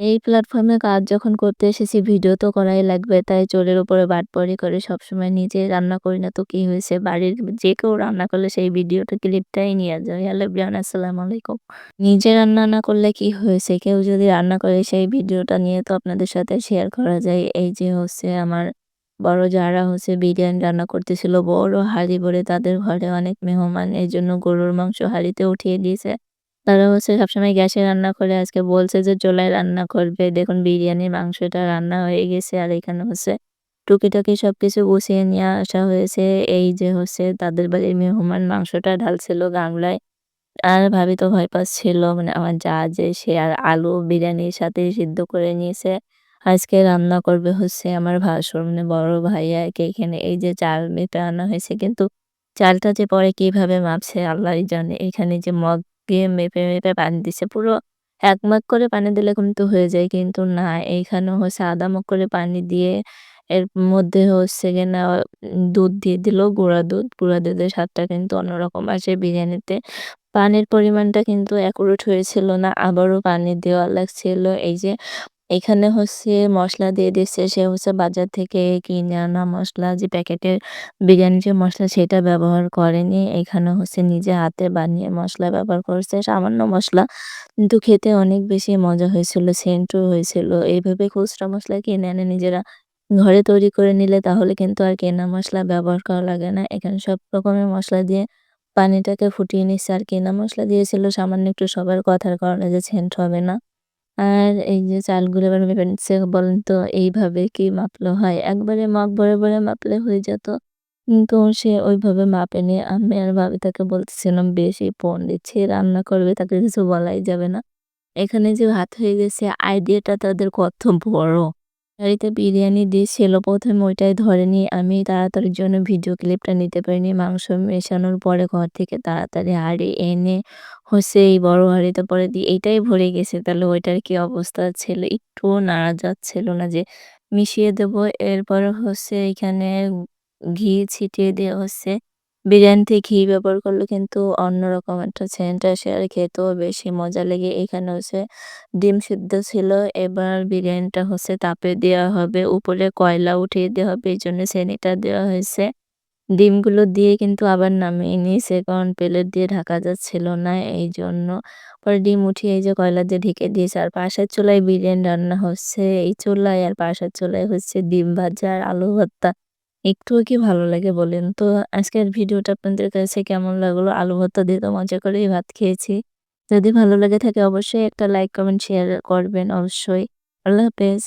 এই প্ল্যাটফর্মে কাজ যখন করতে এসেছি ভিডিও তো করাই লাগবে। তাই চুলের উপরে বাটপাড়ি করে সবসময় নিজে রান্না করি না তো কি হয়েছে? বাড়ির যে কেউ রান্না করলে সেই ভিডিওটা ক্লিপটাই নিয়ে যায় হ্যালো এভরিওয়ান আসসালামু আলাইকুম। নিজে রান্না না করলে কি হয়েছে? কেউ যদি রান্না করে সেই ভিডিওটা নিয়ে তো আপনাদের সাথে শেয়ার করা যায়। এই যে হচ্ছে আমার বড় যারা হচ্ছে বিরিয়ানি রান্না করতেছিল, বড় হাঁড়ি ভরে তাদের ঘরে অনেক মেহমান এই জন্য গরুর মাংস হাঁড়িতে উঠিয়ে দিয়েছে। তারা হচ্ছে সবসময় গ্যাসে রান্না করে, আজকে বলছে যে চুলায় রান্না করবে। দেখুন বিরিয়ানির মাংসটা রান্না হয়ে গেছে আর এখানে হচ্ছে টুকিটাকি সবকিছু গুছিয়ে নিয়ে আসা হয়েছে। এই যে হচ্ছে তাদের বাড়ির মেহমান মাংসটা ঢালছিল গামলায়। আর ভাবি তো ভয় পাচ্ছিল মানে আমার যা যে সে আর আলু বিরিয়ানির সাথে সিদ্ধ করে নিয়েছে। আজকে রান্না করবে হচ্ছে আমার ভাসুর মানে বড় ভাইয়াকে এখানে এই যে চাল মেপে আনা হয়েছে, কিন্তু চালটা যে পরে কীভাবে মাপছে আল্লাহই জানে। এখানে যে মগ দিয়ে মেপে, মেপে পানি দিছে। পুরো এক মাগ করে পানি দিলে কিন্তু হয়ে যায়। কিন্তু না এইখানে হচ্ছে ০.৫ মগ করে পানি দিয়ে এর মধ্যে হচ্ছে কিনা দুধ দিয়ে দিল গুঁড়া দুধ। গুঁড়া দুধের স্বাদটা কিন্তু অন্যরকম আসে বিরিয়ানিতে। পানির পরিমাণটা কিন্তু অ্যাকুরেট হয়েছিল না। আবারও পানি দেওয়া লাগছিল। এই যে এখানে হচ্ছে মশলা দিয়ে দিচ্ছে। সে হচ্ছে বাজার থেকে কিনে আনা মশলা যে প্যাকেটের বিরিয়ানির যে মশলা সেটা ব্যবহার করেনি। এখানে হচ্ছে নিজে হাতে বানিয়ে মশলা ব্যবহার করেছে। সামান্য মশলা কিন্তু খেতে অনেক বেশি মজা হয়েছিল, সেন্টও হয়েছিল। এইভাবে খুচরা মশলা কিনে আনে নিজেরা ঘরে তৈরি করে নিলে তাহলে কিন্তু আর কেনা মশলা ব্যবহার করা লাগে না। এখানে সব রকমের মশলা দিয়ে পানিটাকে ফুটিয়ে নিচ্ছে আর কেনা মশলা দিয়েছিল সামান্য একটু সবার কথার কারণে যে সেন্ট হবে না। আর এই যে চালগুলো এবার নিচ্ছে, বলেন তো এইভাবে কি মাপলে হয়? একবারে মাপ ভরে মাপলে হয়ে যেত। কিন্তু সে ওইভাবে মাপেনি। আমি আর ভাবি তাকে বলতেছিলাম, বেশি পণ্ডিত সে রান্না করবে, তাকে কিছু বলাই যাবে না। এখানে যে ভাত হয়ে গেছে, আইডিয়াটা তাদের কত বড়। হাঁড়িতে বিরিয়ানি দিয়েছিল প্রথমে ওইটাই ধরেনি আমি তাড়াতাড়ির জন্য ভিডিও ক্লিপটা নিতে পারিনি। মাংস মেশানোর পরে ঘর থেকে তাড়াতাড়ি হাঁড়ি এনে হচ্ছে এই বড় হাঁড়িতে পরে দিয়ে এইটাই ভরে গেছে। তাহলে ওইটার কি অবস্থা ছিল? একটুও নাড়া যাচ্ছিল না যে, মিশিয়ে দেবো। এরপরে হচ্ছে এখানে ঘি ছিটিয়ে দেওয়া হচ্ছে। বিরিয়ানিতে ঘি ব্যবহার করলে কিন্তু অন্যরকম একটা সেন্ট আসে আর খেতেও বেশি মজা লেগে। এখানে হচ্ছে ডিম সিদ্ধ ছিল। এবার বিরিয়ানিটা হচ্ছে তাপে দেওয়া হবে। উপরে কয়লা উঠিয়ে দেওয়া হবে। এই জন্য সেনিটা দেওয়া হয়েছে। ডিমগুলো দিয়ে কিন্তু আবার নামিয়ে নিয়েছে কারণ প্লেট দিয়ে ঢাকা যাচ্ছিল না এই জন্য পরে ডিম উঠিয়ে এই যে কয়লা দিয়ে ঢেকে দিয়েছে আর পাশের চুলায় বিরিয়ানি রান্না হচ্ছে। এই চুলায় আর পাশের চুলায় হচ্ছে ডিম ভাজা আর আলু ভর্তা। একটুও কি ভালো লাগে বলেন তো? আজকের ভিডিওটা আপনাদের কাছে কেমন লাগল? আলু ভর্তা দিয়ে তো মজা করেই ভাত খেয়েছি। যদি ভালো লেগে থাকে অবশ্যই একটা লাইক, কমেন্ট, শেয়ার করবেন অবশ্যই। আল্লাহ হাফেজ।